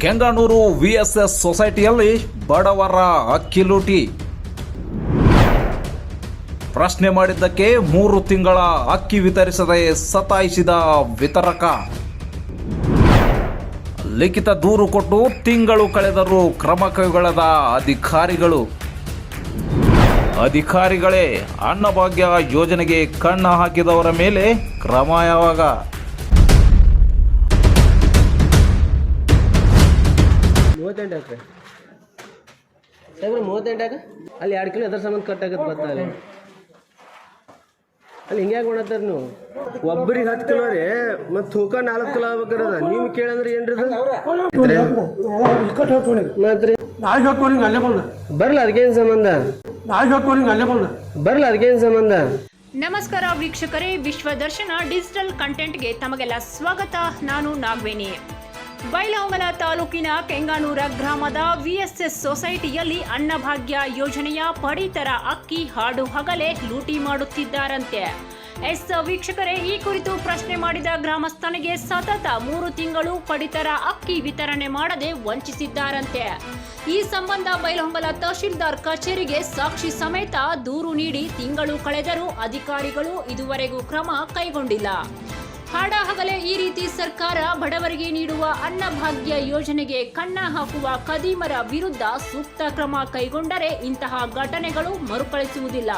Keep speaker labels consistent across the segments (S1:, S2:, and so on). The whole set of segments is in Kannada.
S1: ಕೆಂಗನೂರು ವಿಎಸ್ಎಸ್ ಸೊಸೈಟಿಯಲ್ಲಿ ಬಡವರ ಅಕ್ಕಿ ಲೂಟಿ. ಪ್ರಶ್ನೆ ಮಾಡಿದ್ದಕ್ಕೆ ಮೂರು ತಿಂಗಳ ಅಕ್ಕಿ ವಿತರಿಸದೆ ಸತಾಯಿಸಿದ ವಿತರಕ. ಲಿಖಿತ ದೂರು ಕೊಟ್ಟು ತಿಂಗಳು ಕಳೆದರೂ ಕ್ರಮ ಕೈಗೊಳ್ಳದ ಅಧಿಕಾರಿಗಳು. ಅಧಿಕಾರಿಗಳೇ ಅನ್ನಭಾಗ್ಯ ಯೋಜನೆಗೆ ಕಣ್ಣ ಹಾಕಿದವರ ಮೇಲೆ ಕ್ರಮ ಯಾವಾಗ?
S2: ಮೂವತ್ತೆಂಟು ಹಾಕ್ರೆ. ಮೂವತ್ತೆಂಟು ಯಾಕೆ ಅಲ್ಲಿ ಎರಡು ಕಿಲೋ ಎದ್ರ ಸಂಬಂಧ ಕಟ್ ಆಗತ್ತೆ ಭತ್ತ ಅಲ್ಲಿ? ಅಲ್ಲಿ ಹಿಂಗ್ಯಾಕೆ ಮಾಡತ್ತಾರ ನೀವು? ಒಬ್ಬರಿಗೆ ಹತ್ತು ಕಿಲೋ ರೀ, ಮತ್ತು ತೂಕ ನಾಲ್ಕು ಕಿಲೋ ಆಗ್ಬೇಕಾರದ ನೀವು ಕೇಳಂದ್ರೆ ಏನ್ರಿ
S3: ಬರ್ಲ ಹೇಳ್ತೀನಿ
S2: ಮಾತ್ರಿ
S3: ನಾಳೆ ಹೇಳ್ತೀನಿ ಅಲ್ಲೇ
S2: ಬರಲ್ಲ ಅದಕ್ಕೇನು ಸಂಬಂಧ?
S3: ನಾಳೆಗೆ
S2: ಹಾಕೋರಿ ಅದಕ್ಕೇನು ಸಂಬಂಧ?
S4: ನಮಸ್ಕಾರ ವೀಕ್ಷಕರೇ ವಿಶ್ವ ದರ್ಶನ ಡಿಜಿಟಲ್ ಕಂಟೆಂಟ್ಗೆ ತಮಗೆಲ್ಲ ಸ್ವಾಗತ. ನಾನು ನಾಗವೇಣಿ. ಬೈಲಹೊಂಗಲ ತಾಲೂಕಿನ ಕೆಂಗಾನೂರ ಗ್ರಾಮದ ವಿಎಸ್ಎಸ್ ಸೊಸೈಟಿಯಲ್ಲಿ ಅನ್ನಭಾಗ್ಯ ಯೋಜನೆಯ ಪಡಿತರ ಅಕ್ಕಿ ಹಾಡು ಹಗಲೇ ಲೂಟಿ ಮಾಡುತ್ತಿದ್ದಾರಂತೆ. ಎಸ್ ವೀಕ್ಷಕರೇ, ಈ ಕುರಿತು ಪ್ರಶ್ನೆ ಮಾಡಿದ ಗ್ರಾಮಸ್ಥನಿಗೆ ಸತತ ಮೂರು ತಿಂಗಳು ಪಡಿತರ ಅಕ್ಕಿ ವಿತರಣೆ ಮಾಡದೆ ವಂಚಿಸಿದ್ದಾರಂತೆ. ಈ ಸಂಬಂಧ ಬೈಲಹೊಂಗಲ ತಹಶೀಲ್ದಾರ್ ಕಚೇರಿಗೆ ಸಾಕ್ಷಿ ಸಮೇತ ದೂರು ನೀಡಿ ತಿಂಗಳು ಕಳೆದರೂ ಅಧಿಕಾರಿಗಳು ಇದುವರೆಗೂ ಕ್ರಮ ಕೈಗೊಂಡಿಲ್ಲ. ಹಾಡ ಹಗಲೇ ಈ ರೀತಿ ಸರ್ಕಾರ ಬಡವರಿಗೆ ನೀಡುವ ಅನ್ನಭಾಗ್ಯ ಯೋಜನೆಗೆ ಕಣ್ಣ ಹಾಕುವ ಕದೀಮರ ವಿರುದ್ಧ ಸೂಕ್ತ ಕ್ರಮ ಕೈಗೊಂಡರೆ ಇಂತಹ ಘಟನೆಗಳು ಮರುಕಳಿಸುವುದಿಲ್ಲ.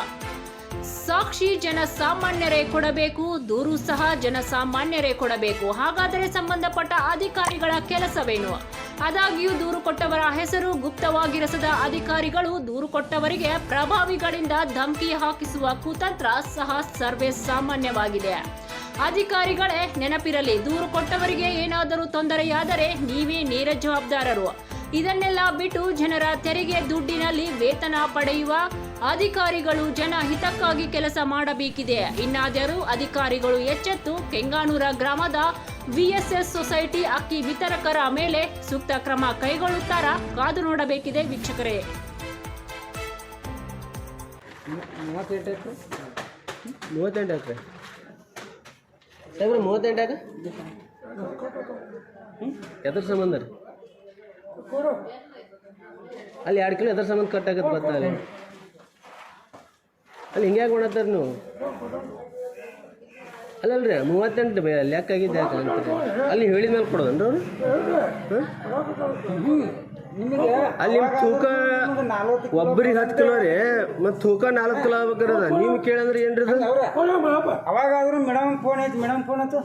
S4: ಸಾಕ್ಷಿ ಜನಸಾಮಾನ್ಯರೇ ಕೊಡಬೇಕು, ದೂರು ಸಹ ಜನಸಾಮಾನ್ಯರೇ ಕೊಡಬೇಕು. ಹಾಗಾದರೆ ಸಂಬಂಧಪಟ್ಟ ಅಧಿಕಾರಿಗಳ ಕೆಲಸವೇನು? ಆದಾಗ್ಯೂ ದೂರು ಕೊಟ್ಟವರ ಹೆಸರು ಗುಪ್ತವಾಗಿರಸದ ಅಧಿಕಾರಿಗಳು ದೂರು ಕೊಟ್ಟವರಿಗೆ ಪ್ರಭಾವಿಗಳಿಂದ ಧಮಕಿ ಹಾಕಿಸುವ ಕುತಂತ್ರ ಸಹ ಸರ್ವೇ ಸಾಮಾನ್ಯವಾಗಿದೆ. ಅಧಿಕಾರಿಗಳೇ ನೆನಪಿರಲಿ ದೂರು ಕೊಟ್ಟವರಿಗೆ ಏನಾದರೂ ತೊಂದರೆಯಾದರೆ ನೀವೇ ನೇರ ಜವಾಬ್ದಾರರು. ಇದನ್ನೆಲ್ಲ ಬಿಟ್ಟು ಜನರ ತೆರಿಗೆ ದುಡ್ಡಿನಲ್ಲಿ ವೇತನ ಪಡೆಯುವ ಅಧಿಕಾರಿಗಳು ಜನ ಹಿತಕ್ಕಾಗಿ ಕೆಲಸ ಮಾಡಬೇಕಿದೆ. ಇನ್ನಾದರೂ ಅಧಿಕಾರಿಗಳು ಎಚ್ಚೆತ್ತು ಕೆಂಗಾನೂರ ಗ್ರಾಮದ ವಿಎಸ್ಎಸ್ ಸೊಸೈಟಿ ಅಕ್ಕಿ ವಿತರಕರ ಮೇಲೆ ಸೂಕ್ತ ಕ್ರಮ ಕೈಗೊಳ್ಳುತ್ತಾರಾ ಕಾದು ನೋಡಬೇಕಿದೆ ವೀಕ್ಷಕರೇ.
S2: ಮೂವತ್ತೆಂಟು ಎಕರೆ? ಮೂವತ್ತೆಂಟು ಎಕರೆ. ಸಾಹೇಬ್ರೆ ಮೂವತ್ತೆಂಟು ಯಾಕೆ ಎದ್ರ ಸಂಬಂಧ ರೀ? ಅಲ್ಲಿ ಎರಡು ಕಿಲೋ ಎದ್ರ ಸಂಬಂಧ ಕಟ್ ಆಗತ್ತೆ ಭತ್ತ ಅಲ್ಲಿ? ಅಲ್ಲಿ ಹಿಂಗ್ಯಾಕೆ ಮಾಡತ್ತಾರ ನೀವು? ಅಲ್ಲಲ್ರಿ, ಮೂವತ್ತೆಂಟು ಬೈ ಅಲ್ಲಿ ಯಾಕಾಗಿದ್ದೆ ಯಾಕೆ ಅಂತ ಅಲ್ಲಿ ಹೇಳಿದ ಮೇಲೆ ಕೊಡೋದನ್ರಿ ಅವರು? ಅಲ್ಲಿ ತೂಕ ಒಬ್ಬರಿಗೆ ಹತ್ತು ಕಿಲೋ ರೀ. ಮತ್ತು ತೂಕ ನಾಲ್ಕು ಕಿಲೋ ಆಗ್ಬೇಕಾರದ ನೀವು ಕೇಳಂದ್ರೆ ಏನ್ರಿ ಅದು?
S5: ಅವಾಗಾದ್ರೂ ಮೇಡಮ್ ಫೋನ್ ಐತಿ ಮೇಡಮ್ ಫೋನ್ ಆಯ್ತು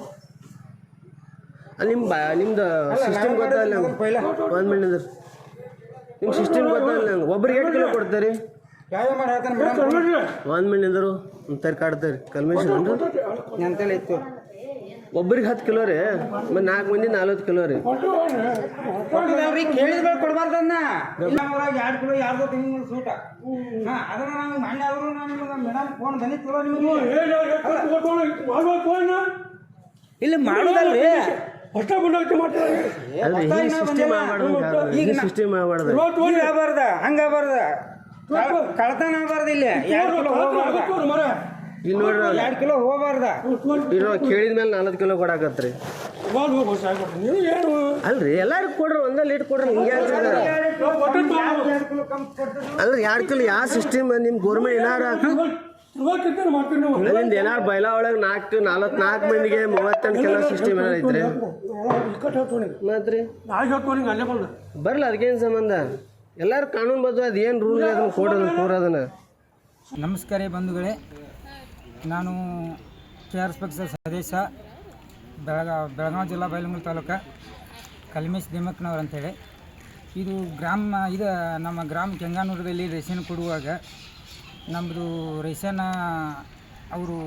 S2: ಅಲ್ಲಿ ನಿಮ್ಮ ಬಾ ನಿಮ್ದು ಸಿಸ್ಟಮ್ ಗೊತ್ತಾಗಲ್ಲ ಒಂದು ಮಿನಿಟ್ ನಿಮ್ಮ ಸಿಸ್ಟಮ್ ಗೊತ್ತಾಗಲ್ಲ ನಂಗೆ? ಒಬ್ರಿಗೆ ಎಷ್ಟು ಕಿಲೋ ಕೊಡ್ತಾರೆ? ಒಂದು ಮಿನಿಟ್ ಅಂದರು ಅಂತಾರೆ ಕಾಡ್ತಾರೆ ಕಲ್ಮೇಶನ್ ಅಂದ್ರೆ
S5: ಎಂತೆಲ್ಲ ಇತ್ತು.
S2: ಒಬ್ರಿಗೆ ಹತ್ತು ಕಿಲೋ ರೀ ಮತ್ತು ನಾಲ್ಕು ಮಂದಿ ನಲ್ವತ್ತು ಕಿಲೋ ರೀ.
S5: ಕೊಟ್ಟಿದ್ದಲ್ರಿ ಕೇಳಿದ ಬೆಳೆ ಕೊಡಬಾರ್ದನ್ನ ಇಲ್ಲ ಊರಾಗ ಎರಡು ಕಿಲೋ ಯಾರ್ದೋ ತಿಂಗಳು ಸೂಟ. ಹಾ ಅದನ್ನ ನಾವು ಮಣ್ಣೆ ಆದ್ರೂ ನಾನು ನಿಮಗೆ ಮೇಡಮ್ ಫೋನ್ ಬಂದಿತ್ತಲ್ಲ ನಿಮಗೆ? ಇಲ್ಲಿ ಮಾಡೋದಲ್ರಿ.
S3: ಅಷ್ಟ ಬಂದಾಗ ಮಾಡ್ತಾರೆ?
S2: ಸಿಸ್ಟಮ್ ಆಗ್ಬಾರ್ದು ಆಗ್ಬಾರ್ದು
S5: ಈಗ ಆಗಬಾರ್ದ. ಹಂಗ ಆಗಬಾರ್ದ ಕಳ್ತನ ಆಗಬಾರ್ದು ಇಲ್ಲಿ.
S2: ಇಲ್ಲಿ ನೋಡ್ರಿ
S5: ಎರಡು ಕಿಲೋ ಹೋಗ್ಬಾರ್ದ.
S2: ಇನ್ನು ಕೇಳಿದ ಮೇಲೆ ನಾಲ್ಕು ಕಿಲೋ ಕೊಡಾಕತ್ರಿ
S3: ನೀವು ಏನು?
S2: ಅಲ್ರಿ ಎಲ್ಲಾರು ಕೊಡ್ರಿ ಒಂದೇ ಲೀಟ್ ಕೊಡ್ರಿ ಹಿಂಗೆ ಅಲ್ರಿ ಎರಡು ಕಿಲೋ ಯಾವ ಸಿಸ್ಟಮ್ ನಿಮ್ಮ ಗೌರ್ಮೆಂಟ್ ಏನಾರ ಅಲ್ಲಿಂದ ಏನಾರು ಬೈಲ ಒಳಗೆ ನಾಲ್ಕು ನಾಲ್ಕು ನಾಲ್ಕು ಮಂದಿಗೆ ಮೂವತ್ತೆಂಟು ಕಿಲೋ ಸಿಸ್ಟಮ್ ಏನಾರ ಐತ್ರಿ ಮಾತ್ರಿ ಬರಲ್ಲ ಅದಕ್ಕೇನು ಸಂಬಂಧ? ಎಲ್ಲಾರು ಕಾನೂನು ಬದ್ಧ ಅದು ಏನು ರೂಲ್ ಅದನ್ನ ಕೊಡೋದನ್ನ ಕೂರೋದನ್ನ?
S6: ನಮಸ್ಕಾರ ಬಂಧುಗಳೇ. ನಾನು ಕೆ ಆರ್ ಎಸ್ ಸದಸ್ಯ, ಬೆಳಗ ಬೆಳಗಾವಿ ಜಿಲ್ಲಾ ಬೈಲಹೊಂಗಲ ತಾಲೂಕು ಕಲ್ಮೇಶ್ ದಿಮಕ್ನವ್ರು ಅಂತೇಳಿ. ಇದು ಗ್ರಾಮ, ಇದು ನಮ್ಮ ಗ್ರಾಮ ಕೆಂಗಾನೂರದಲ್ಲಿ ರೇಷನ್ ಕೊಡುವಾಗ ನಮ್ಮದು ರೇಷನ್ ಅವರು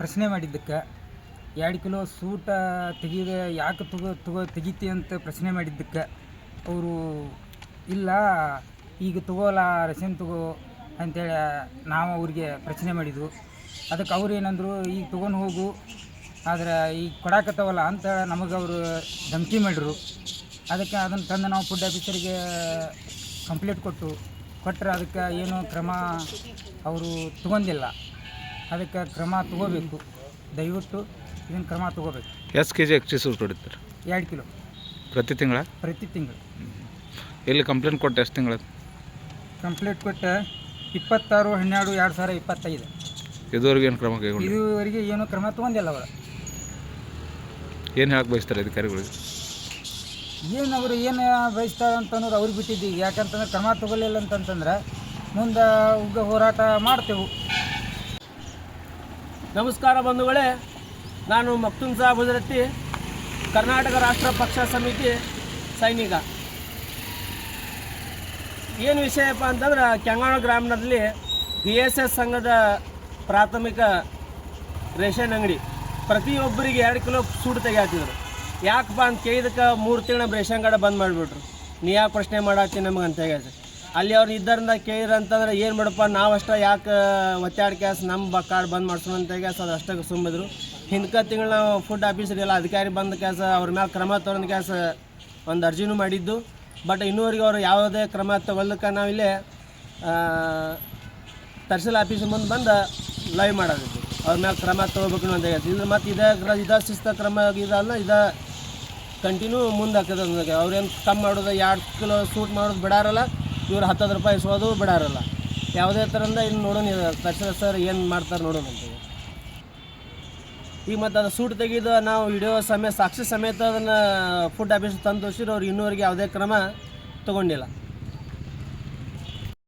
S6: ಪ್ರಶ್ನೆ ಮಾಡಿದ್ದಕ್ಕೆ ಎರಡು ಕಿಲೋ ಸೂಟ ತೆಗೀದ, ಯಾಕೆ ತಗೋ ತಗೋ ತೆಗಿತಿ ಅಂತ ಪ್ರಶ್ನೆ ಮಾಡಿದ್ದಕ್ಕೆ ಅವರು ಇಲ್ಲ, ಈಗ ತಗೋಲ್ಲ ರೇಷನ್ ತಗೋ ಅಂತೇಳಿ ನಾವು ಅವ್ರಿಗೆ ಪ್ರಶ್ನೆ ಮಾಡಿದ್ವು. ಅದಕ್ಕೆ ಅವ್ರು ಏನಂದರು ಈಗ ತೊಗೊಂಡು ಹೋಗು ಆದ್ರೆ ಈಗ ಕೊಡಾಕತ್ತವಲ್ಲ ಅಂತ ನಮಗೆ ಅವರು ಧಮಕಿ ಮಾಡಿದ್ರು. ಅದಕ್ಕೆ ಅದನ್ನು ತಂದು ನಾವು ಫುಡ್ ಆಫೀಸರಿಗೆ ಕಂಪ್ಲೇಂಟ್ ಕೊಟ್ಟು ಕೊಟ್ಟರೆ ಅದಕ್ಕೆ ಏನು ಕ್ರಮ ಅವರು ತಗೊಂಡಿಲ್ಲ. ಅದಕ್ಕೆ ಕ್ರಮ ತಗೋಬೇಕು. ದಯವಿಟ್ಟು ಇದನ್ನು ಕ್ರಮ ತಗೋಬೇಕು.
S1: ಎಷ್ಟು ಕೆ ಜಿ ಸೂರು ಕೊಡುತ್ತಾರೆ
S6: ಎರಡು ಕಿಲೋ.
S1: ಪ್ರತಿ ತಿಂಗಳ?
S6: ಪ್ರತಿ ತಿಂಗಳು.
S1: ಎಲ್ಲಿ ಕಂಪ್ಲೇಂಟ್ ಕೊಟ್ಟು ಎಷ್ಟು ತಿಂಗಳ?
S6: ಕಂಪ್ಲೇಂಟ್ ಕೊಟ್ಟು ಇಪ್ಪತ್ತಾರು ಹನ್ನೆರಡು ಎರಡು ಸಾವಿರ ಇಪ್ಪತ್ತೈದು.
S1: ಇದುವರೆಗೆ ಏನು ಕ್ರಮ ಕೈಗೊಂಡು
S6: ಇದುವರೆಗೆ ಏನೂ ಕ್ರಮ ತಗೊಂಡಿಲ್ಲ ಅವರು.
S1: ಏನು ಹೇಳಕ್ಕೆ ಬಯಸ್ತಾರೆ ಅಧಿಕಾರಿಗಳಿಗೆ
S6: ಏನು ಅವರು ಏನು ಬಯಸ್ತಾರೆ ಅಂತಂದ್ರೆ ಅವ್ರಿಗೆ ಬಿಟ್ಟಿದ್ದೀವಿ ಯಾಕಂತಂದ್ರೆ ಕ್ರಮ ತಗೊಳ್ಳಿಲ್ಲ ಅಂತಂತಂದ್ರೆ ಮುಂದೆ ಉಗ್ರ ಹೋರಾಟ ಮಾಡ್ತೇವೆ.
S2: ನಮಸ್ಕಾರ ಬಂಧುಗಳೇ ನಾನು ಮಕ್ತುನ್ ಸಾಬ್ ಗುಜರತ್ತಿ ಕರ್ನಾಟಕ ರಾಷ್ಟ್ರ ಪಕ್ಷ ಸಮಿತಿ ಸೈನಿಕ. ಏನು ವಿಷಯಪ್ಪ ಅಂತಂದ್ರೆ ಕೆಂಗಾಣ ಗ್ರಾಮದಲ್ಲಿ ಬಿ ಎಸ್ ಎಸ್ ಸಂಘದ ಪ್ರಾಥಮಿಕ ರೇಷನ್ ಅಂಗಡಿ. ಪ್ರತಿಯೊಬ್ಬರಿಗೆ ಎರಡು ಕಿಲೋ ಸೂಟ್ ತೆಗಿಯಾತಿದ್ರು. ಯಾಕಪ್ಪ ಅಂತ ಕೇಳಿದಕ್ಕೆ ಮೂರು ತಿಂಗಳ ರೇಷನ್ ಕಾರ್ಡ್ ಬಂದ್ ಮಾಡಿಬಿಟ್ರು. ನೀ ಯಾಕೆ ಪ್ರಶ್ನೆ ಮಾಡಾತಿ ನಮಗೆ ಅಂತ ಹೇಳಿ ಅಲ್ಲಿ ಅವ್ರು ಇದ್ದರಿಂದ ಕೇಳಿದ್ರು ಅಂತಂದ್ರೆ ಏನು ಮಾಡಪ್ಪ, ನಾವು ಅಷ್ಟೇ ಯಾಕೆ ಒತ್ತಾಡ್ ಕ್ಯಾಸ್ ನಮ್ಮ ಕಾರ್ಡ್ ಬಂದ್ ಮಾಡ್ಸೋಣ ಅಂತ ಹೇಳಿ ಅದು ಅಷ್ಟಕ್ಕೆ ಸುಮ್ಮಿದ್ರು ಹಿಂದ್ಕ ತಿಂಗಳು ನಾವು ಫುಡ್ ಆಫೀಸರಿಗೆಲ್ಲ ಅಧಿಕಾರಿ ಬಂದ ಕ್ಯಾಸ, ಅವ್ರ ಮೇಲೆ ಕ್ರಮ ತೊಗೊಂಡು ಕ್ಯಾಸ ಒಂದು ಅರ್ಜಿನೂ ಮಾಡಿದ್ದು. ಬಟ್ ಇನ್ನೂವರೆಗೆ ಅವರು ಯಾವುದೇ ಕ್ರಮ ತಗೊಳ್ಳಕ್ಕೆ ನಾವಿಲ್ಲೇ ತಹಸೀಲ್ ಆಫೀಸ್ ಮುಂದೆ ಬಂದು ಲೈವ್ ಮಾಡೋದಿತ್ತು ಅವ್ರ ಮೇಲೆ ಕ್ರಮ ತೊಗೋಬೇಕು ಅಂತ ಹೇಳ್ತೀವಿ ಇದು ಮತ್ತು ಇದೇ ಇದೇ ಶಿಸ್ತ ಕ್ರಮ ಇದಲ್ಲ ಇದ ಕಂಟಿನ್ಯೂ ಮುಂದೆ ಹಾಕದ ಅವ್ರೇನು ಕಮ್ಮಿ ಮಾಡೋದು, ಎರಡು ಕಿಲೋ ಸೂಟ್ ಮಾಡೋದು ಬಿಡಾರಲ್ಲ, ಇವ್ರು ಹತ್ತತ್ತು ರೂಪಾಯಿ ಇಸೋದು ಬಿಡಾರಲ್ಲ. ಯಾವುದೇ ಥರದಿಂದ ಇನ್ನು ನೋಡೋಣ ತಕ್ಷಣ ಸರ್ ಏನು ಮಾಡ್ತಾರೆ ನೋಡೋಣ ಅಂತ ಈಗ ಮತ್ತು ಅದು ಸೂಟ್ ತೆಗೆದು ನಾವು ವಿಡಿಯೋ ಸಮೇತ ಸಾಕ್ಷಿ ಸಮೇತ ಅದನ್ನು ಫುಡ್ ಆಫೀಸ್ ತಂದು ತೋರಿಸಿದ್ರು, ಅವ್ರು ಇನ್ನೂವರೆಗೆ ಯಾವುದೇ ಕ್ರಮ ತೊಗೊಂಡಿಲ್ಲ.